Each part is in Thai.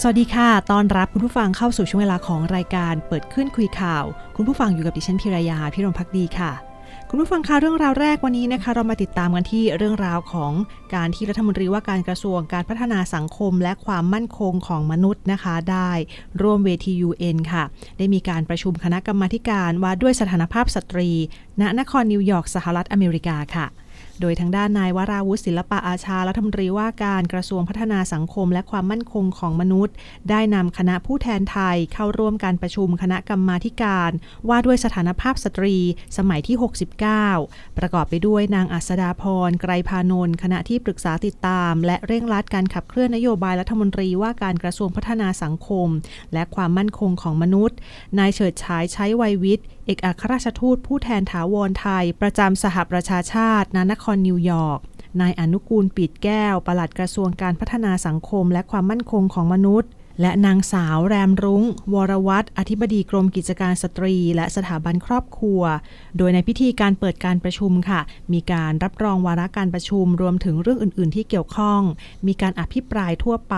สวัสดีค่ะตอนรับคุณผู้ฟังเข้าสู่ช่วงเวลาของรายการเปิดขึ้นคุยข่าว คุณผู้ฟังอยู่กับดิฉันพิรยาพิรมพักดีค่ะ คุณผู้ฟังคะเรื่องราวแรกวันนี้นะคะ เรามาติดตามกันที่เรื่องราวของการที่รัฐมนตรีว่าการกระทรวงการพัฒนาสังคมและความมั่นคงของมนุษย์นะคะ ได้ร่วมเวที UN ค่ะ ได้มีการประชุมคณะกรรมาการว่าด้วยสถานภาพสตรี ณนครนิวยอร์กสหรัฐอเมริกาค่ะ โดยทางด้านนายวราวุฒิศิลปะอาชารัฐมนตรีว่าการกระทรวงพัฒนาสังคมและความมั่นคงของมนุษย์ ได้นำคณะผู้แทนไทยเข้าร่วมการประชุมคณะกรรมาการ ว่าด้วยสถานภาพสตรีสมัยที่ 69 ประกอบไปด้วยนางอัสดาพรไกรพานนท์คณะที่ปรึกษาติดตาม และเร่งรัดการขับเคลื่อนนโยบายรัฐมนตรีว่าการกระทรวงพัฒนาสังคม และความมั่นคงของมนุษย์ นายเฉิดฉายใช้วัยวิทย์ เอกอัครราชทูตผู้แทนถาวรไทย ประจำสหประชาชาติณนครนิวยอร์กนายอนุกูลปิดแก้ว ปลัดกระทรวงการพัฒนาสังคมและความมั่นคงของมนุษย์ และนางสาวแรมรุง้ง วรวัตรอธิบดีกรมกิจการสตรี และสถาบันครอบครัว โดยในพิธีการเปิดการประชุมค่ะ มีการรับรองวาระการประชุมรวมถึงเรื่องอื่น ๆ ที่เกี่ยวข้อง มีการอภิปรายทั่วไป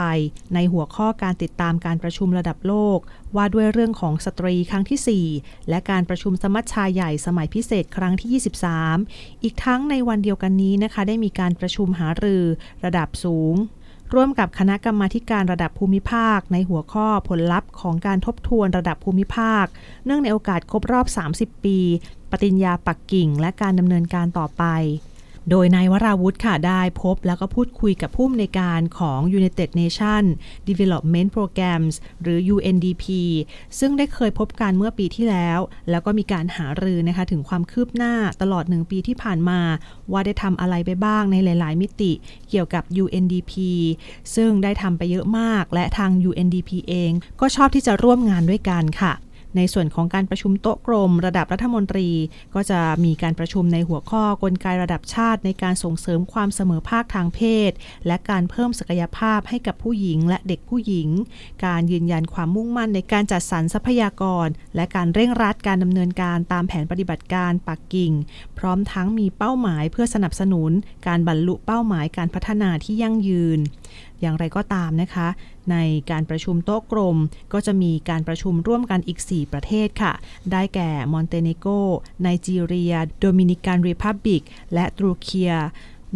ในหัวข้อการติดตามการประชุมระดับโลก ว่าด้วยเรื่องของสตรีครั้งที่ 4 และการประชุมสมัชชาใหญ่สมัยพิเศษครั้งที่ 23 อีกทั้งในวันเดียวกันนี้นะคะ ได้มีการประชุมหารือ ระดับสูง ร่วมกับคณะกรรมาการระดับภูมิภาค ในหัวข้อผลลัพธ์ของการทบทวนระดับภูมิภาค เนื่องในโอกาสครบรอบ 30 ปี ปฏิญญาปักกิ่ง และการดำเนินการต่อไป โดยนายวราวุธค่ะได้พบแล้วก็พูดคุยกับผู้อำนวยการของ United Nations Development Programs หรือ UNDP ซึ่งได้เคยพบกันเมื่อปีที่แล้ว แล้วก็มีการหารือนะคะถึงความคืบหน้าตลอดหนึ่งปีที่ผ่านมา ว่าได้ทำอะไรไปบ้างในหลาย ๆ มิติเกี่ยวกับ UNDP ซึ่งได้ทำไปเยอะมาก และทาง UNDP เอง ก็ชอบที่จะร่วมงานด้วยกันค่ะ ในส่วนของการประชุมโต๊ะกลม ระดับรัฐมนตรี ก็จะมีการประชุมในหัวข้อกลไกระดับชาติในการส่งเสริมความเสมอภาคทางเพศ และการเพิ่มศักยภาพให้กับผู้หญิงและเด็กผู้หญิง การยืนยันความมุ่งมั่นในการจัดสรรทรัพยากร และการเร่งรัดการดำเนินการตามแผนปฏิบัติการปักกิ่ง พร้อมทั้งมีเป้าหมายเพื่อสนับสนุน การบรรลุเป้าหมายการพัฒนาที่ยั่งยืนอย่างไรก็ตามนะคะ ในการประชุมโต๊ะกลมก็จะมีการประชุมร่วมกันอีก 4 ประเทศค่ะ ได้แก่มอนเตเนโกไนจีเรีย โดมินิกันรีพับบิก และตรูเคีย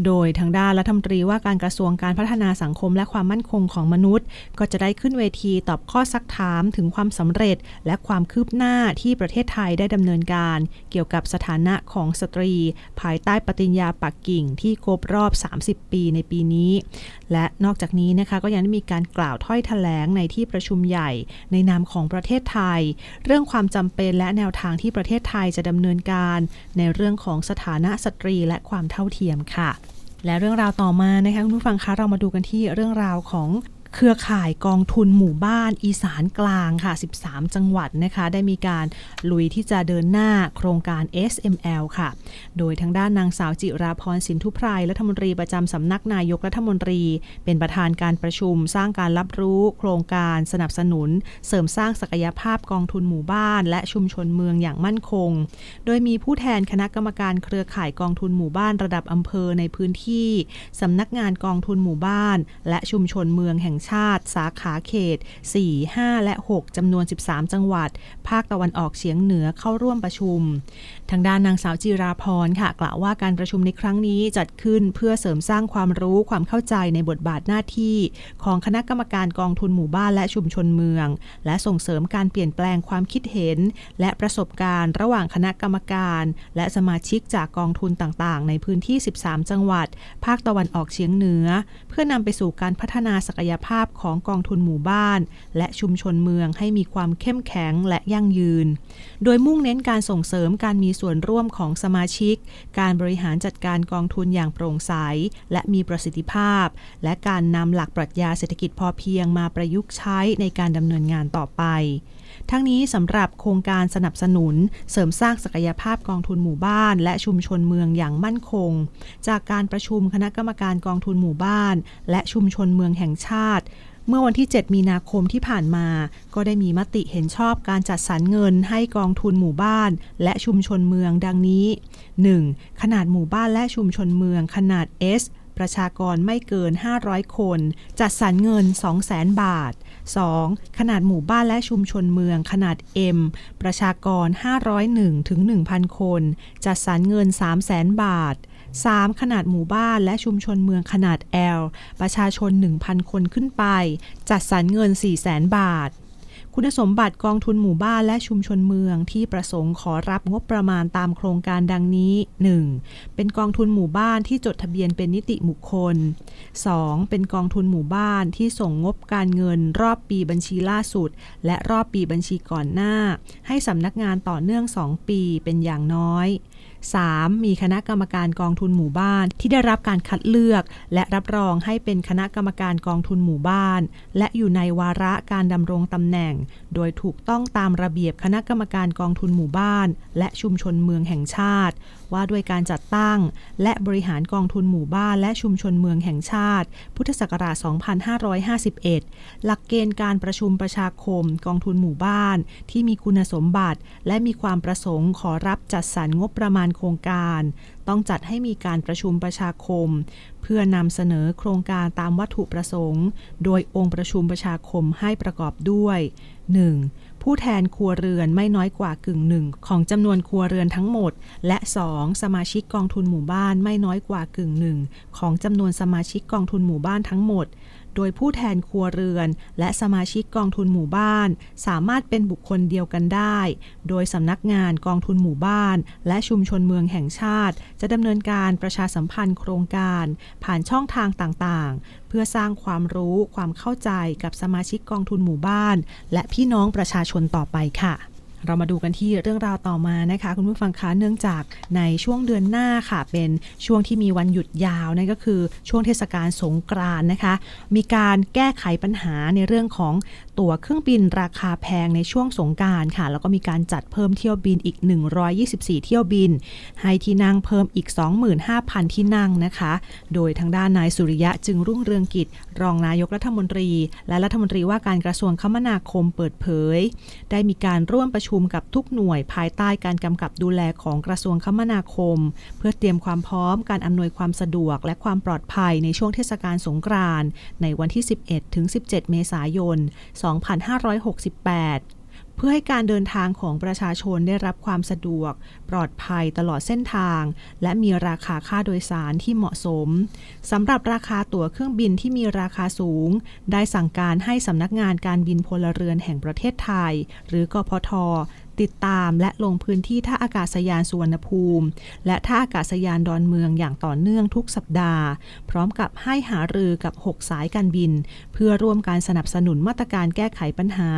โดยทางด้านรัฐมนตรีว่าการกระทรวงการพัฒนาสังคมและความมั่นคงของมนุษย์ ก็จะได้ขึ้นเวทีตอบข้อซักถามถึงความสำเร็จ และความคืบหน้าที่ประเทศไทยได้ดำเนินการ เกี่ยวกับสถานะของสตรี ภายใต้ปฏิญญาปักกิ่งที่ครบรอบ 30 ปีในปีนี้ และนอกจากนี้นะคะก็ยังได้มีการกล่าวถ้อยแถลงในที่ประชุมใหญ่ ในนามของประเทศไทย เรื่องความจำเป็นและแนวทางที่ประเทศไทยจะดำเนินการ ในเรื่องของสถานะสตรีและความเท่าเทียมค่ะ และเรื่องราวต่อมานะคะคุณผู้ฟังคะเรามาดูกันที่เรื่องราวของ เครือข่ายกองทุนหมู่บ้านอีสานกลางค่ะ 13 จังหวัดนะคะ ได้มีการลุยที่จะเดินหน้าโครงการ SML ค่ะ โดยทางด้านนางสาวจิราพรสินทุไพรรัฐมนตรีประจำสำนักนายกรัฐมนตรี เป็นประธานการประชุม สร้างการรับรู้ โครงการสนับสนุน เสริมสร้างศักยภาพกองทุนหมู่บ้าน และชุมชนเมืองอย่างมั่นคง โดยมีผู้แทนคณะกรรมการเครือข่ายกองทุนหมู่บ้านระดับอำเภอในพื้นที่สำนักงานกองทุนหมู่บ้าน และชุมชนเมืองแห่งชาติ สาขาเขต 4 5 และ 6 จำนวน 13 จังหวัด ภาคตะวันออกเฉียงเหนือเข้าร่วมประชุม ทางด้านนางสาวจิราพรค่ะ กล่าวว่าการประชุมในครั้งนี้จัดขึ้นเพื่อเสริมสร้างความรู้ความเข้าใจในบทบาทหน้าที่ ของคณะกรรมการกองทุนหมู่บ้านและชุมชนเมือง และส่งเสริมการเปลี่ยนแปลงความคิดเห็น และประสบการณ์ระหว่างคณะกรรมการ และสมาชิกจากกองทุนต่างๆ ในพื้นที่ 13 จังหวัด ภาคตะวันออกเฉียงเหนือ เพื่อนำไปสู่การพัฒนาศักยภาพของกองทุนหมู่บ้าน และชุมชนเมืองให้มีความเข้มแข็งและยั่งยืน โดยมุ่งเน้นการส่งเสริมการมีส่วนร่วมของสมาชิก การบริหารจัดการกองทุนอย่างโปร่งใส และมีประสิทธิภาพ และการนำหลักปรัชญาเศรษฐกิจพอเพียงมาประยุกต์ใช้ในการดำเนินงานต่อไป ทั้งนี้สำหรับโครงการสนับสนุน เสริมสร้างศักยภาพกองทุนหมู่บ้าน และชุมชนเมืองอย่างมั่นคง จากการประชุมคณะกรรมการกองทุนหมู่บ้าน และชุมชนเมืองแห่งชาติเมื่อวันที่ 7 มีนาคมที่ผ่านมา ก็ได้มีมติเห็นชอบการจัดสรรเงินให้กองทุนหมู่บ้าน และชุมชนเมืองดังนี้ 1. ขนาดหมู่บ้านและชุมชนเมืองขนาด S ประชากรไม่เกิน 500 คน จัดสรรเงิน 200,000 บาท 2. ขนาดหมู่บ้านและชุมชนเมืองขนาด M ประชากร 501ถึง1,000 คน จัดสรรเงิน 300,000บาท 3. ขนาดหมู่บ้านและชุมชนเมืองขนาด L ประชาชน 1,000 คนขึ้นไป จัดสรรเงิน 400,000บาท คุณสมบัติกองทุนหมู่บ้านและชุมชนเมืองที่ประสงค์ขอรับงบประมาณตามโครงการดังนี้ 1. เป็นกองทุนหมู่บ้านที่จดทะเบียนเป็นนิติบุคคล 2. เป็นกองทุนหมู่บ้านที่ส่งงบการเงิน รอบปีบัญชีล่าสุด และรอบปีบัญชีก่อนหน้า ให้สำนักงานต่อเนื่อง 2 ปีเป็นอย่างน้อย 3. มีคณะกรรมการกองทุนหมู่บ้าน ที่ได้รับการคัดเลือก และรับรองให้เป็นคณะกรรมการกองทุนหมู่บ้าน และอยู่ในวาระการดำรงตำแหน่ง โดยถูกต้องตามระเบียบคณะกรรมการกองทุนหมู่บ้าน และชุมชนเมืองแห่งชาติ ว่าด้วยการจัดตั้ง และบริหารกองทุนหมู่บ้านและชุมชนเมืองแห่งชาติ พุทธศักราช 2551 หลักเกณฑ์การประชุมประชาคม กองทุนหมู่บ้าน ที่มีคุณสมบัติ และมีความประสงค์ขอรับจัดสรรงบประมาณโครงการ ต้องจัดให้มีการประชุมประชาคม เพื่อนำเสนอโครงการตามวัตถุประสงค์ โดยองค์ประชุมประชาคมให้ประกอบด้วย 1. ผู้แทนครัวเรือนไม่น้อยกว่ากึ่งหนึ่งของจำนวนครัวเรือนทั้งหมด และ 2. สมาชิกกองทุนหมู่บ้านไม่น้อยกว่ากึ่งหนึ่งของจำนวนสมาชิกกองทุนหมู่บ้านทั้งหมด โดยผู้แทนครัวเรือน และสมาชิกกองทุนหมู่บ้าน สามารถเป็นบุคคลเดียวกันได้ โดยสำนักงานกองทุนหมู่บ้าน และชุมชนเมืองแห่งชาติ จะดำเนินการประชาสัมพันธ์โครงการ ผ่านช่องทางต่างๆ เพื่อสร้างความรู้ความเข้าใจกับสมาชิกกองทุนหมู่บ้าน และพี่น้องประชาชนต่อไปค่ะ เรามาดูกันที่เรื่องราวต่อมานะคะ คุณผู้ฟังคะเนื่องจากในช่วงเดือนหน้าค่ะ เป็นช่วงที่มีวันหยุดยาวนั่นก็คือช่วงเทศกาลสงกรานต์นะคะ มีการแก้ไขปัญหาในเรื่องของตั๋วเครื่องบินราคาแพงในช่วงสงการค่ะ แล้วก็มีการจัดเพิ่มเที่ยวบินอีก 124 เที่ยวบิน ให้ที่นั่งเพิ่มอีก 25,000 ที่นั่งนะคะ โดยทางด้านนายสุริยะจึงรุ่งเรืองกิจ รองนายกรัฐมนตรี และรัฐมนตรีว่าการกระทรวงคมนาคมเปิดเผย ได้มีการร่วมประชุมกับทุกหน่วยภายใต้การกำกับดูแลของกระทรวงคมนาคม เพื่อเตรียมความพร้อมการอำนวยความสะดวก และความปลอดภัยในช่วงเทศกาลสงกรานต์ในวันที่ 11 ถึง 17 เมษายน2568 เพื่อให้การเดินทางของประชาชนได้รับความสะดวก ปลอดภัยตลอดเส้นทาง และมีราคาค่าโดยสารที่เหมาะสมสำหรับราคาตั๋วเครื่องบินที่มีราคาสูง ได้สั่งการให้สำนักงานการบินพลเรือนแห่งประเทศไทย หรือกพท ติดตามและลงพื้นที่ท่าอากาศยานสุวรรณภูมิ และท่าอากาศยานดอนเมืองอย่างต่อเนื่องทุกสัปดาห์ พร้อมกับให้หารือกับ 6 สายการบิน เพื่อร่วมการสนับสนุนมาตรการแก้ไขปัญหา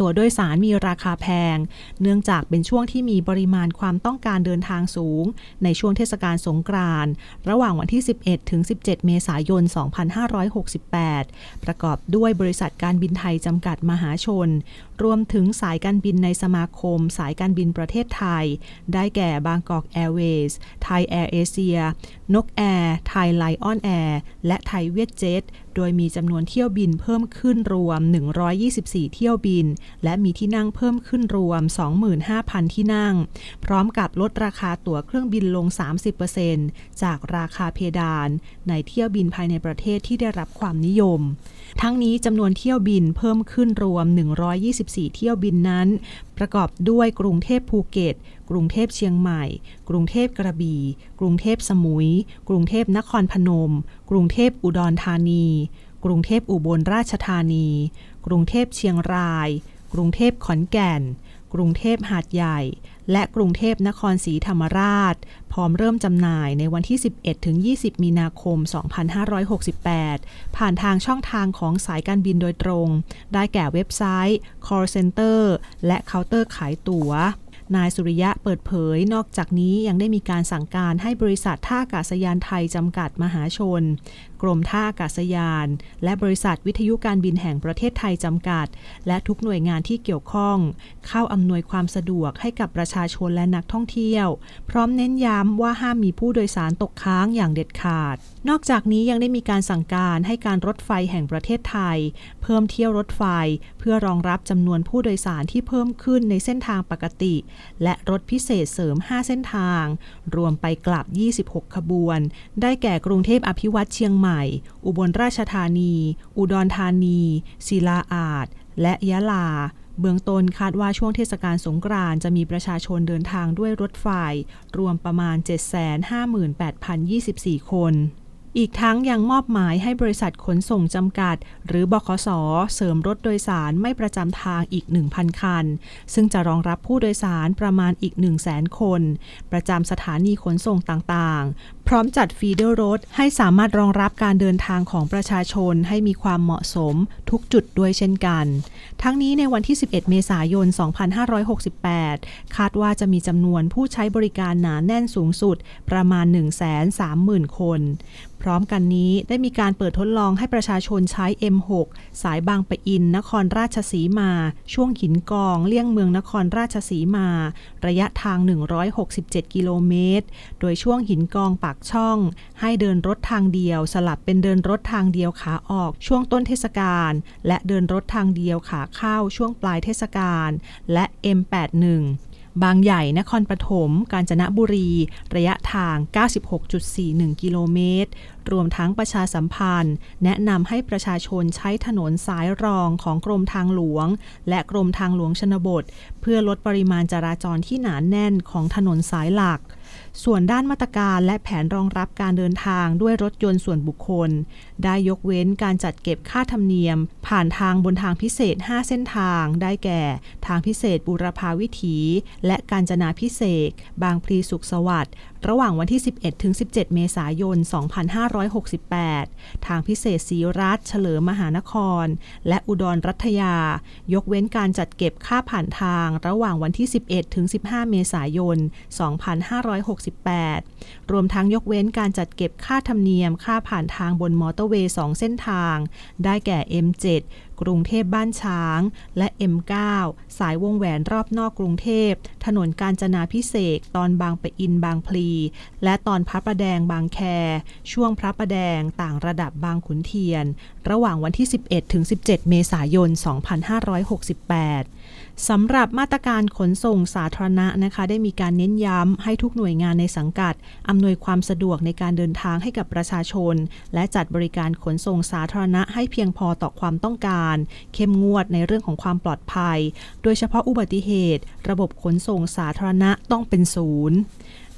ตั๋วโดยสารมีราคาแพง เนื่องจากเป็นช่วงที่มีปริมาณความต้องการเดินทางสูง ในช่วงเทศกาลสงกรานต์ระหว่างวันที่ 11 ถึง 17 เมษายน 2568 ประกอบด้วยบริษัทการบินไทยจำกัดมหาชน รวมถึงสายการบินในสมาคม สายการบินประเทศไทย ได้แก่บางกอกแอร์เวย์สไทยแอร์เอเชีย นกแอร์ไทยไลออนแอร์และไทยเวียดเจ็ตโดยมีจำนวนเที่ยวบินเพิ่มขึ้นรวม 124 เที่ยวบิน และมีที่นั่งเพิ่มขึ้นรวม 25,000 ที่นั่ง พร้อมกับลดราคาตั๋วเครื่องบินลง 30%จากราคาเพดาน ในเที่ยวบินภายในประเทศที่ได้รับความนิยม ทั้งนี้จำนวนเที่ยวบินเพิ่มขึ้นรวม 124เที่ยวบินนั้น ประกอบด้วยกรุงเทพภูเก็ต กรุงเทพเชียงใหม่ กรุงเทพกระบี่ กรุงเทพสมุย กรุงเทพนครพนม กรุงเทพอุดรธานี กรุงเทพอุบลราชธานี กรุงเทพเชียงราย กรุงเทพขอนแก่น กรุงเทพหาดใหญ่ และกรุงเทพนครศรีธรรมราช พร้อมเริ่มจำหน่ายในวันที่ 11 ถึง 20 มีนาคม 2568 ผ่านทางช่องทางของสายการบินโดยตรง ได้แก่เว็บไซต์ call center และเคาน์เตอร์ขายตั๋วนายสุริยะเปิดเผย นอกจากนี้ยังได้มีการสั่งการให้บริษัทท่าอากาศยานไทยจำกัดมหาชน รมท่าอากาศยาน และบริษัทวิทยุการบินแห่งประเทศไทยจำกัด และทุกหน่วยงานที่เกี่ยวข้อง เข้าอำนวยความสะดวกให้กับประชาชนและนักท่องเที่ยว พร้อมเน้นย้ำว่าห้ามมีผู้โดยสารตกค้างอย่างเด็ดขาด นอกจากนี้ยังได้มีการสั่งการให้การรถไฟแห่งประเทศไทย เพิ่มเที่ยวรถไฟ เพื่อรองรับจำนวนผู้โดยสารที่เพิ่มขึ้นในเส้นทางปกติ และรถพิเศษเสริม 5 เส้นทาง รวมไปกลับ 26 ขบวน ได้แก่กรุงเทพอภิวัตเชียงใหม่ม่ อุบลราชธานี อุดรธานี ศิลาอาจและยะลา เบื้องต้นคาดว่าช่วงเทศกาลสงกรานต์จะมีประชาชนเดินทางด้วยรถไฟ รวมประมาณ 758,024 คนอีกทั้งยังมอบหมายให้บริษัทขนส่งจำกัด หรือบขส เสริมรถโดยสารไม่ประจำทางอีก 1,000 คัน ซึ่งจะรองรับผู้โดยสารประมาณอีก 100,000 คน ประจำสถานีขนส่งต่างๆ พร้อมจัดฟีเดอร์รถให้สามารถรองรับการเดินทางของประชาชนให้มีความเหมาะสมทุกจุดด้วยเช่นกัน ทั้งนี้ในวันที่ 11 เมษายน 2568 คาดว่าจะมีจำนวนผู้ใช้บริการหนาแน่นสูงสุดประมาณ 130,000 คน พร้อมกันนี้ได้มีการเปิดทดลองให้ประชาชนใช้ M6 สายบางปะอิน นครราชสีมา ช่วงหินกอง เลี่ยงเมืองนครราชสีมา ระยะทาง 167 กิโลเมตร โดยช่วงหินกองปากช่อง ให้เดินรถทางเดียว สลับเป็นเดินรถทางเดียวขาออกช่วงต้นเทศกาลและเดินรถทางเดียวขาเข้าช่วงปลายเทศกาลและ M81 บางใหญ่ นครปฐม กาญจนบุรี ระยะทาง 96.41 กิโลเมตร รวมทั้งประชาสัมพันธ์ แนะนำให้ประชาชนใช้ถนนสายรองของกรมทางหลวง และกรมทางหลวงชนบท เพื่อลดปริมาณจราจรที่หนานแน่นของถนนสายหลัก ส่วนด้านมาตรการและแผนรองรับการเดินทางด้วยรถยนต์ส่วนบุคคล ได้ยกเว้นการจัดเก็บค่าธรรมเนียม ผ่านทางบนทางพิเศษ 5 เส้นทางได้แก่ ทางพิเศษบุรพาวิถี และการจนาพิเศษ บางพลีสุขสวัสดิ์ ระหว่างวันที่ 11 ถึง 17 เมษายน 2568 ทางพิเศษศรีรัฐเฉลิมมหานคร และอุดรรัฐยา ยกเว้นการจัดเก็บค่าผ่านทาง ระหว่างวันที่ 11 ถึง 15 เมษายน 2568 รวมทั้งยกเว้นการจัดเก็บค่าธรรมเนียมค่าผ่านทางบนมอเตอร์เวย์ 2 เส้นทาง ได้แก่ M7 กรุงเทพบ้านช้าง และ M9 สายวงแหวนรอบนอกกรุงเทพ ถนนกาญจนาพิเศษตอนบางปะอินบางพลี และตอนพระประแดงบางแค ช่วงพระประแดงต่างระดับบางขุนเทียน ระหว่างวันที่ 11 ถึง 17 เมษายน 2568 สำหรับมาตรการขนส่งสาธารณะนะคะ ได้มีการเน้นย้ำให้ทุกหน่วยงานในสังกัด อำนวยความสะดวกในการเดินทางให้กับประชาชน และจัดบริการขนส่งสาธารณะให้เพียงพอต่อความต้องการ เข้มงวดในเรื่องของความปลอดภัย โดยเฉพาะอุบัติเหตุ ระบบขนส่งสาธารณะต้องเป็นศูนย์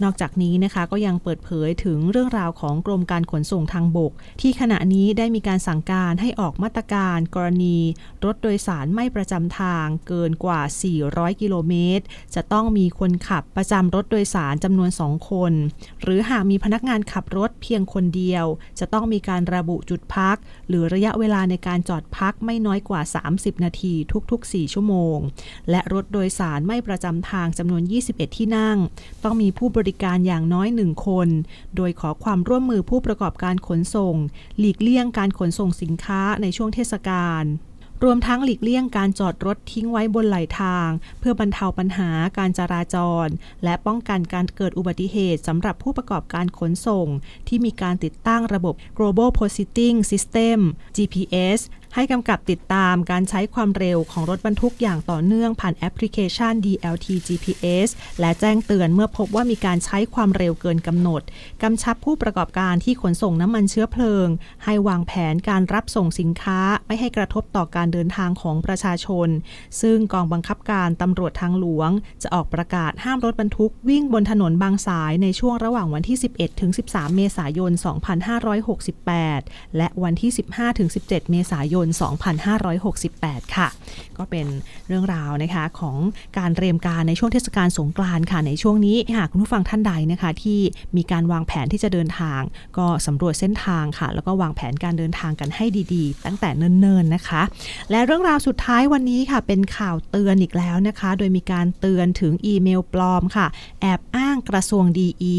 นอกจากนี้นะคะก็ยังเปิดเผยถึงเรื่องราวของกรมการขนส่งทางบก ที่ขณะนี้ได้มีการสั่งการให้ออกมาตรการ กรณี รถโดยสารไม่ประจำทางเกินกว่า 400 กิโลเมตร จะต้องมีคนขับประจำรถโดยสารจำนวน 2 คน หรือหากมีพนักงานขับรถเพียงคนเดียว จะต้องมีการระบุจุดพัก หรือระยะเวลาในการจอดพักไม่น้อยกว่า 30 นาทีทุก ๆ 4 ชั่วโมง และรถโดยสารไม่ประจำทางจำนวน 21 ที่นั่ง ต้องมีผู้บริการอย่างน้อยหนึ่งคน โดยขอความร่วมมือผู้ประกอบการขนส่ง หลีกเลี่ยงการขนส่งสินค้าในช่วงเทศกาลรวมทั้งหลีกเลี่ยงการจอดรถทิ้งไว้บนไหลทาง เพื่อบรรเทาปัญหาการจราจร และป้องกันการเกิดอุบัติเหตุสำหรับผู้ประกอบการขนส่ง ที่มีการติดตั้งระบบ Global Positioning System GPS ให้กำกับติดตามการใช้ความเร็วของรถบรรทุกอย่างต่อเนื่องผ่านแอปพลิเคชัน DLT GPS และแจ้งเตือนเมื่อพบว่ามีการใช้ความเร็วเกินกำหนดกำชับผู้ประกอบการที่ขนส่งน้ำมันเชื้อเพลิง ให้วางแผนการรับส่งสินค้าไม่ให้กระทบต่อการเดินทางของประชาชน ซึ่งกองบังคับการตำรวจทางหลวง จะออกประกาศห้ามรถบรรทุกวิ่งบนถนนบางสายในช่วงระหว่างวันที่ 11 ถึง 13 เมษายน 2568 และวันที่ 15 ถึง 17 เมษายน2568 ค่ะ ก็เป็นเรื่องราวนะคะของการเตรียมการในช่วงเทศกาลสงกรานต์ค่ะ ในช่วงนี้หากคุณผู้ฟังท่านใดนะคะ ที่มีการวางแผนที่จะเดินทาง ก็สำรวจเส้นทางค่ะ แล้วก็วางแผนการเดินทางกันให้ดีๆ ตั้งแต่เนิ่นๆนะคะ และเรื่องราวสุดท้ายวันนี้ค่ะ เป็นข่าวเตือนอีกแล้วนะคะ โดยมีการเตือนถึงอีเมลปลอมค่ะ แอบอ้างกระทรวงดีอี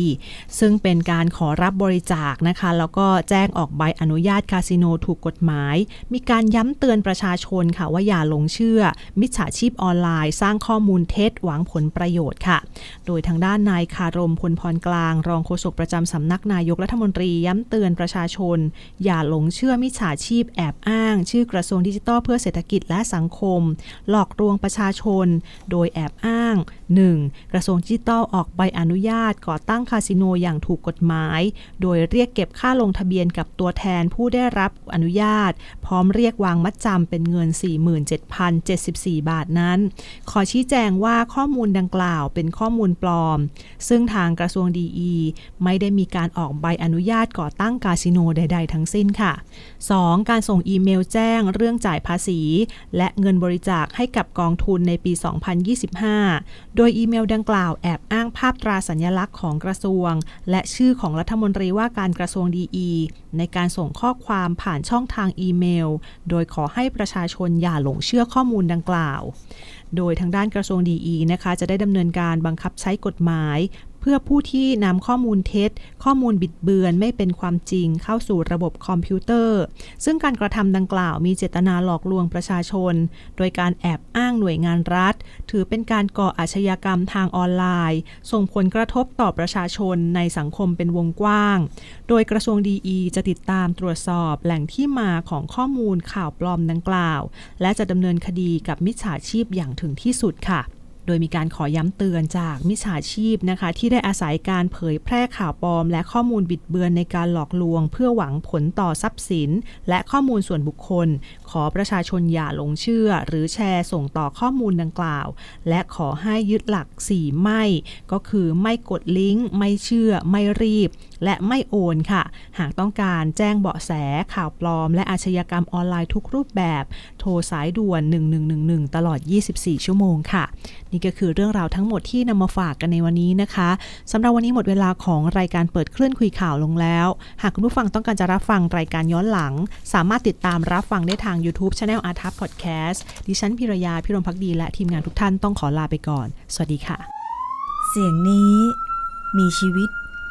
ซึ่งเป็นการขอรับบริจาคนะคะ แล้วก็แจ้งออกใบอนุญาตคาสิโนถูกกฎหมาย มีการย้ำเตือนประชาชนค่ะว่าอย่าหลงเชื่อ มิจฉาชีพออนไลน์ สร้างข้อมูลเท็จหวังผลประโยชน์ค่ะ โดยทางด้านนายคารมพลพรกลาง รองโฆษกประจำสำนักนายกรัฐมนตรีย้ำเตือนประชาชน อย่าหลงเชื่อมิจฉาชีพแอบอ้าง ชื่อกระทรวงดิจิทัลเพื่อเศรษฐกิจและสังคม หลอกลวงประชาชน โดยแอบอ้าง 1. กระทรวงดิจิทัลออกใบอนุญาตก่อตั้งคาสิโนอย่างถูกกฎหมาย โดยเรียกเก็บค่าลงทะเบียนกับตัวแทนผู้ได้รับอนุญาต พร้อมเรียกวางมัดจำเป็นเงิน 47,074 บาทนั้น ขอชี้แจงว่าข้อมูลดังกล่าวเป็นข้อมูลปลอม ซึ่งทางกระทรวงดีอีไม่ได้มีการออกใบอนุญาตก่อตั้งคาสิโนใด ๆ ทั้งสิ้นค่ะ 2. การส่งอีเมลแจ้งเรื่องจ่ายภาษี และเงินบริจาคให้กับกองทุนในปี 2025 โดยอีเมลดังกล่าวแอบอ้างภาพตราสัญลักษณ์ของกระทรวง และชื่อของรัฐมนตรีว่าการกระทรวงดีอีในการส่งข้อความผ่านช่องทางอีเมลโดยขอให้ประชาชนอย่าหลงเชื่อข้อมูลดังกล่าว โดยทางด้านกระทรวงดีอีนะคะ จะได้ดำเนินการบังคับใช้กฎหมาย เพื่อผู้ที่นำข้อมูลเท็จ ข้อมูลบิดเบือนไม่เป็นความจริงเข้าสู่ระบบคอมพิวเตอร์ ซึ่งการกระทำดังกล่าวมีเจตนาหลอกลวงประชาชน โดยการแอบอ้างหน่วยงานรัฐ ถือเป็นการก่ออาชญากรรมทางออนไลน์ ส่งผลกระทบต่อประชาชนในสังคมเป็นวงกว้าง โดยกระทรวงดีอีจะติดตามตรวจสอบแหล่งที่มาของข้อมูลข่าวปลอมดังกล่าว และจะดำเนินคดีกับมิจฉาชีพอย่างถึงที่สุดค่ะ ดยมีการขอย้ำเตือนจากมิจฉาชีพนะคะ ที่ได้อาศัยการเผยแพร่ข่าวปลอม และข้อมูลบิดเบือนในการหลอกลวง เพื่อหวังผลต่อทรัพย์สิน และข้อมูลส่วนบุคคล ขอประชาชนอย่าหลงเชื่อ หรือแชร์ส่งต่อข้อมูลดังกล่าว และขอให้ยึดหลัก 4 ไม่ ก็คือไม่กดลิงก์ ไม่เชื่อ ไม่รีบ และไม่โอนค่ะ หากต้องการแจ้งเบาะแสข่าวปลอม และอาชญากรรมออนไลน์ทุกรูปแบบ โทรสายด่วน 1111 ตลอด 24 ชั่วโมงค่ะ นี่ก็คือเรื่องราวทั้งหมดที่นำมาฝากกันในวันนี้นะคะสำหรับวันนี้หมดเวลาของรายการเปิดเคลื่อนคุยข่าวลงแล้ว หากคุณผู้ฟังต้องการจะรับฟังรายการย้อนหลัง สามารถติดตามรับฟังได้ทาง YouTube Channel a r t u p Podcast ดิฉันพิรยาพิรมพักดี และทีมงานทุกท่านต้องขอลาไปก่อน สวัสดีค่ะ เสียงนี้มีชีวิต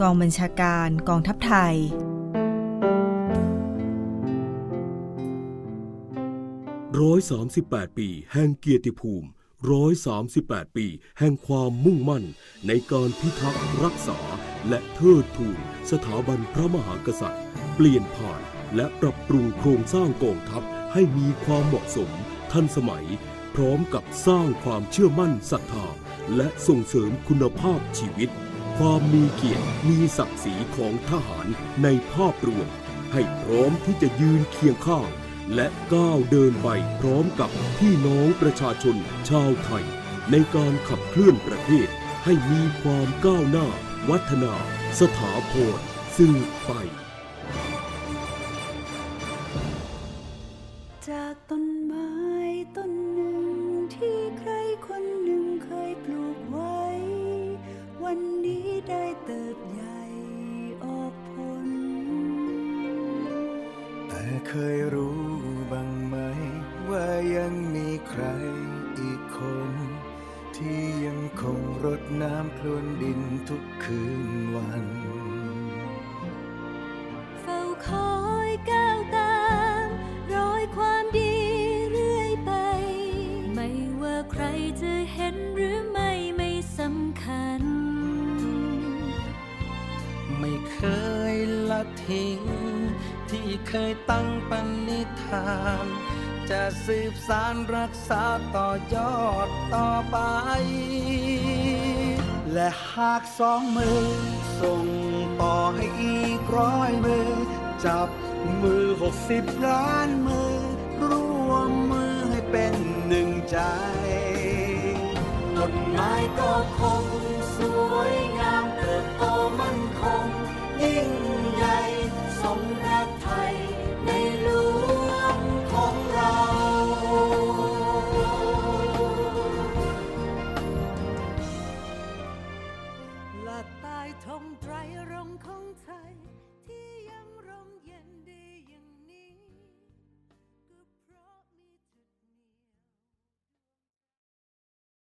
กองบัญชาการกองทัพไทยร้อยสามสิบแปดปี แห่งเกียรติภูมิร้อยสามสิบแปดปี แห่งความมุ่งมั่น ในการพิทักษ์รักษา และเทิดทูนสถาบันพระมหากษัตริย์ เปลี่ยนผ่านและปรับปรุงโครงสร้างกองทัพให้มีความเหมาะสม ทันสมัย พร้อมกับสร้างความเชื่อมั่นศรัทธาและส่งเสริมคุณภาพชีวิต ความมีเกียรติมีศักดิ์ศรีของทหารในภาพรวม ให้พร้อมที่จะยืนเคียงข้าง และก้าวเดินไปพร้อมกับพี่น้องประชาชนชาวไทย ในการขับเคลื่อนประเทศ ให้มีความก้าวหน้า วัฒนา สถาพรซึ่งไป ที่ยังคงรดน้ำพรวนดินทุกคืนวัน เฝ้าคอยก้าวตามรอยความดีเรื่อยไป ไม่ว่าใครจะเห็นหรือไม่ไม่สำคัญ ไม่เคยละทิ้ง ที่เคยตั้งปณิธาน จะสืบสารรักษาต่อยอดต่อไป และหากสองมือ ส่งต่อให้อีกร้อยมือ จับมือหกสิบล้านมือ ร่วมมือให้เป็นหนึ่งใจต้นไม้ก็คง สวยงามเติบโตมั่นคงยิ่ง